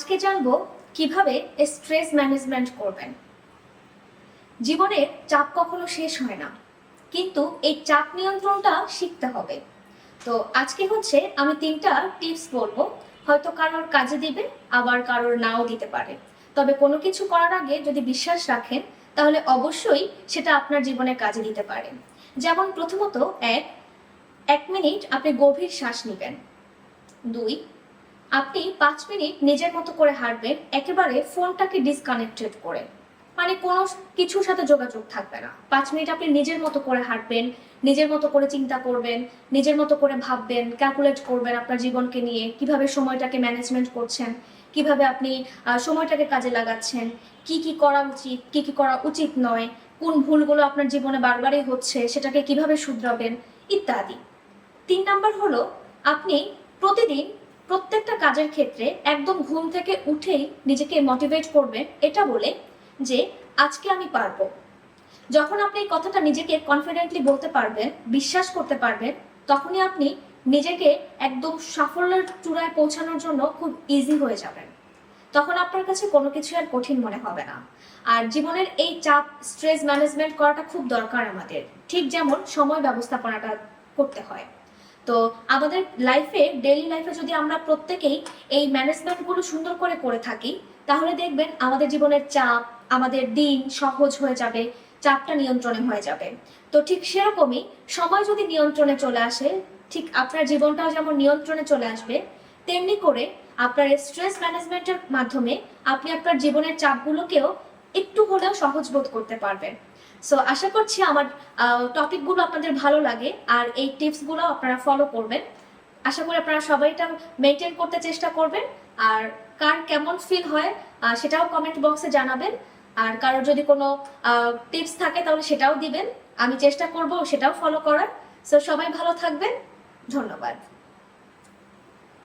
আজকে জানব কীভাবে স্ট্রেস ম্যানেজমেন্ট করবেন। জীবনের চাপ কখনো শেষ হয় না, কিন্তু এই চাপ নিয়ন্ত্রণটা শিখতে হবে। তো আজকে হচ্ছে আমি তিনটা টিপস বলব, হয়তো কারোর কাজে দিবে, আবার কারোর নাও দিতে পারে। তবে কোনো কিছু করার আগে যদি বিশ্বাস রাখেন, তাহলে অবশ্যই সেটা আপনার জীবনে কাজে দিতে পারে। যেমন প্রথমত, এক এক মিনিট আপনি গভীর শ্বাস নেবেন। দুই আপনি পাঁচ মিনিট নিজের মতো করে হাঁটবেন, একেবারে ফোনটাকে ডিসকানেক্টেড করে। মানে কোনো কিছুর সাথে যোগাযোগ থাকবে না। পাঁচ মিনিট আপনি নিজের মতো করে হাঁটবেন, নিজের মতো করে চিন্তা করবেন, নিজের মতো করে ভাববেন ক্যালকুলেট করবেন আপনার জীবনকে নিয়ে, কীভাবে সময়টাকে ম্যানেজমেন্ট করছেন, কীভাবে আপনি সময়টাকে কাজে লাগাচ্ছেন, কি কি করা উচিত, কি কি করা উচিত নয়, কোন ভুলগুলো আপনার জীবনে বারবারই হচ্ছে, সেটাকে কীভাবে শুধরাবেন, ইত্যাদি। তিন নাম্বার হলো, আপনি প্রতিদিন প্রত্যেকটা কাজের ক্ষেত্রে একদম ঘুম থেকে উঠেই নিজেকে মোটিভেট করবেন, এটা বলে যে, আজকে আমি পারব। যখন আপনি এই কথাটা নিজেকে কনফিডেন্টলি বলতে পারবেন, বিশ্বাস করতে পারবেন, তখনই আপনি নিজেকে একদম সাফল্যের চূড়ায় পৌঁছানোর জন্য খুব ইজি হয়ে যাবেন। তখন আপনার কাছে কোনো কিছু আর কঠিন মনে হবে না। আর জীবনের এই চাপ স্ট্রেস ম্যানেজমেন্ট করাটা খুব দরকার আমাদের। ঠিক যেমন সময় ব্যবস্থাপনাটা করতে হয়। তো আমাদের লাইফে ডেইলি লাইফে যদি আমরা প্রত্যেকেই এই ম্যানেজমেন্টগুলো সুন্দর করে করে থাকি, তাহলে দেখবেন আমাদের জীবনের চাপ, আমাদের দিন সহজ হয়ে যাবে, চাপটা নিয়ন্ত্রণে হয়ে যাবে। তো ঠিক সেরকমই সময় যদি নিয়ন্ত্রণে চলে আসে, ঠিক আপনার জীবনটাও যেমন নিয়ন্ত্রণে চলে আসবে, তেমনি করে আপনার স্ট্রেস ম্যানেজমেন্টের মাধ্যমে আপনি আপনার জীবনের চাপগুলোকেও একটু হলেও সহজ বোধ করতে পারবেন। সো আশা করছি আমার টপিকগুলো আপনাদের ভালো লাগে, আর এই টিপসগুলো আপনারা ফলো করবেন। আশা করি আপনারা সবাই এটা মেনটেন করতে চেষ্টা করবেন, আর কার কেমন ফিল হয় সেটাও কমেন্ট বক্সে জানাবেন। আর কারোর যদি কোনো টিপস থাকে তাহলে সেটাও দিবেন। আমি চেষ্টা করব সেটাও ফলো করার। সো সবাই ভালো থাকবেন। ধন্যবাদ।